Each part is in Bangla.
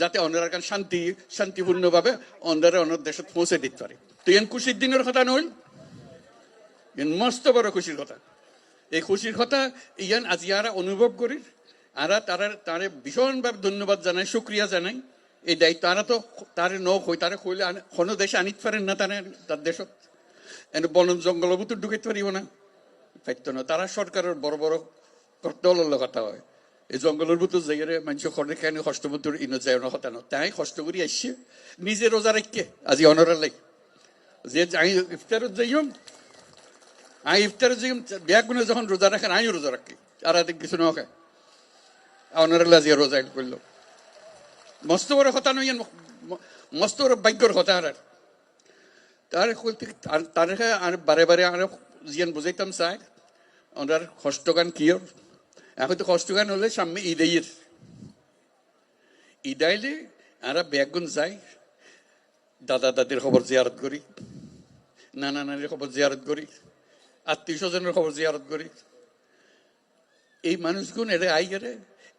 যাতে অন্যরা কান শান্তি, শান্তিপূর্ণভাবে অন্যরা অন্য দেশত পৌঁছে দিতে পারে। তো এন খুশির দিনের কথা নইল এন মস্ত বড় খুশির কথা। এই খুশির কথা ইয়ান আজি আরা অনুভব করি আরা তারা তারে ভীষণভাবে ধন্যবাদ জানাই, শুক্রিয়া জানাই। এই দায়িত্ব আরা তো তারে ন হই, তারে কইলে কোনো দেশে আনিতে পারেন না তারা তার দেশত। এনে বন জঙ্গল ভিতর ঢুকাইতে পারিব না। পাইতো না। তারা সরকারের বড় বড় দলের কথা হয়। এই জঙ্গলের ভিতর যাইরে মানুষ খরনে খাইনি কষ্ট ভিতর ইনো যায় না কথা না তাই কষ্ট করি আসছে নিজে রোজা রাখকে আজি অনরের লাই যে আমি ইফতারত যাইম আমি ইফতারত যাইম ব্যাগুনে যখন রোজা রাখেন আমি রোজা রাখি আর আদিক কিছু না খায় আজি রোজা করল মস্ত বড় কথা নই মস্ত বড় ভাগ্যর কথা আর তার তার আর বারে বারে আর জিয়ান বুঝাইতাম চাই ওনার কষ্টগান কিয়র এখন তো কষ্টগান হলে সামনে ঈদের ঈদাইলে আর ব্যাগুন যাই দাদা দাদির খবর জিয়ারত করি নানা নানির খবর জিয়ারত করি আত্মীয় স্বজনের খবর জিয়ারত করি এই মানুষগুন এরে আই গেলে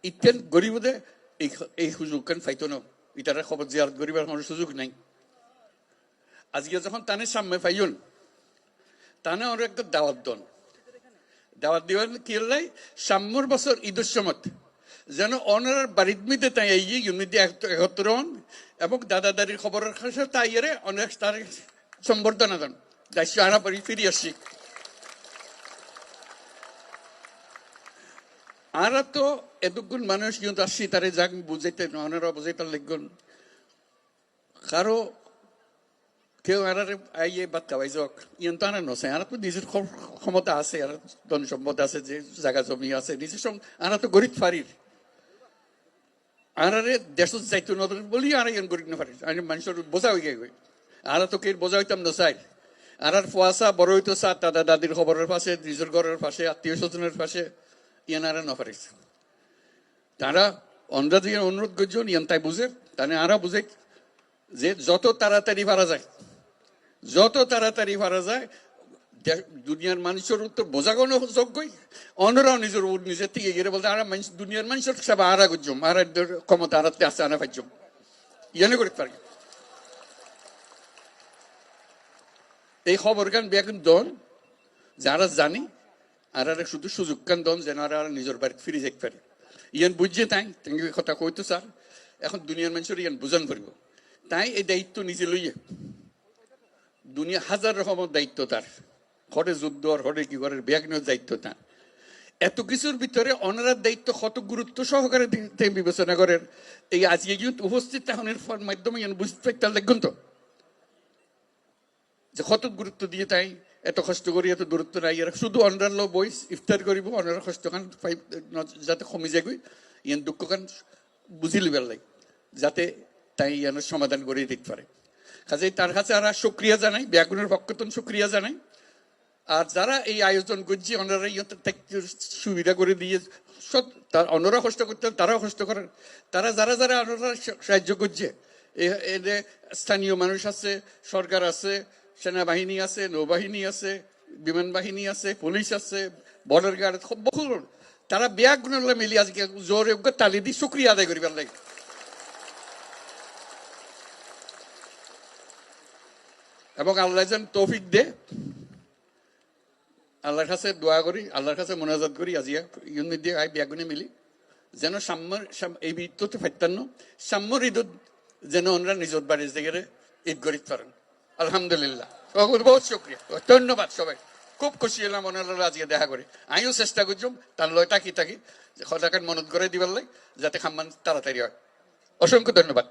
ইতেন গরিবদে এই এই সুযোগ কেন ফাইতো না ইটারে খবর জিয়ারত করিবার কোনো সুযোগ নাই আজকে যখন তানে সামনে পাইন তানে ওর একটা দাওয়াত দন দাওয়াত দিবেন কি লাই সাম্যর বছর ঈদের সময় যেন অনার মধ্যে তাই এই ইউনিটি একত্র হন এবং দাদা দাদির খবরের কাছে তাই এরে অনেক তার সম্বর্ধনা দেন। দায়িত্ব আনা পরি ফিরে আসছি। আর তো এতক্ষণ মানুষ কিন্তু আসছি, তারে যাক, বুঝাইতে ওনারা বুঝাইতে লিখবেন কারও কেউ আর আইয়ে বাদ খাওয়াই যাক ইয়ন তো আনা নছে আর তো নিজের ক্ষমতা আছে আর ধন সম্পদ আছে যে জায়গা জমি আছে নিজের সঙ্গে আর তো গরিব ফারির আর দেশত যাইতো নদর বলি আর ইয়ন গরিব না ফারির আমি মানুষের বোঝা হয়ে গেছে আর তো কে বোঝা হইতাম না চাই আর আর ফুয়াশা বড় হইতো চা দাদা দাদির খবরের পাশে নিজের ঘরের পাশে আত্মীয় স্বজনের পাশে ইয়ান আর নফারিস তারা অন্ধ্রা দিয়ে অনুরোধ করছেন ইয়ান তাই বুঝে তাহলে আরা বুঝে যে যত তাড়াতাড়ি পারা যায় যত তাড়াতাড়ি পারা যায় দুনিয়ার মানুষের উত্তর বোঝাগোনো যোগ্যই। অন্যরাও নিজের নিজের থেকে গিয়ে বলতে আর দুনিয়ার মানুষের সব আরা করছম আর ক্ষমতা আরাতে আছে আনা পাইছম ইয়ানে করতে পারি। এই খবর গান বেগুন দন, যারা জানি, আর আর শুধু সুযোগ কান দন, যেন আর আর নিজের বাড়িতে ফিরে যেতে পারে। ইয়ান বুঝছে তাই তেমনি কথা কইতো স্যার, এখন দুনিয়ার মানুষের ইয়ান বুঝান পারব তাই এই দায়িত্ব নিজে লইয়ে দুনিয়া হাজার রকমের দায়িত্ব তার। হরে যুদ্ধ আর হরে কি করে ব্যাগনের দায়িত্ব তার। এত কিছুর ভিতরে অনারার দায়িত্ব কত গুরুত্ব সহকারে বিবেচনা করেন। এই আজকে কিন্তু উপস্থিত তাহনের মাধ্যমে বুঝতে পারতাম দেখুন তো? যে কত গুরুত্ব দিয়ে তাই এত কষ্ট করি, এত দূরত্ব নাই। এরা শুধু অনার লো বইস, ইফতার করিব অনার কষ্ট খান যাতে কমে যাগৈ ইয়ান দুঃখ খান বুঝি লিবার লাই যাতে তাই ইয়ানোর সমাধান করে দিতে পারে। কাজেই তার কাছে আর সক্রিয়া জানাই ব্যাগুনের পক্ষতন সক্রিয়া জানাই। আর যারা এই আয়োজন করছে, ওনারা ইয়ে সুবিধা করে দিয়ে তার অন্যরা কষ্ট করতেন তারাও কষ্ট করেন তারা যারা যারা ওনারা সাহায্য করছে স্থানীয় মানুষ আছে, সরকার আছে, সেনাবাহিনী আছে, নৌবাহিনী আছে, বিমান বাহিনী আছে, পুলিশ আছে, বর্ডার গার্ড বহু তারা ব্যাগ গুণলে মিলি আজকে জোরে তালি দি শুক্রিয়া আদায় করিবার লাগে। এবং আল্লাহ যেন তৌফিক দে। আল্লাহর কাছে দোয়া করি, আল্লাহর কাছে মোনাজাত করি আজি ইউন দিয়ে আই ব্যাগুনে মিলি। যেন সাম্যর এই ঈদতে ফাইতান্ন সাম্যর ঈদত যেন ওনারা নিজের বাড়ির জায়গায় ঈদ করিতে পারেন আলহামদুলিল্লাহ। বহুত শুক্রিয়া। ধন্যবাদ সবাই। খুব খুশি হলাম ওনারা আজকে দেখা করে। আমিও চেষ্টা করছুম তার লয় তাকি তাকি সদাকার মনত করে দিবার লাগে যাতে খাম্মান তাড়াতাড়ি হয়। অসংখ্য ধন্যবাদ।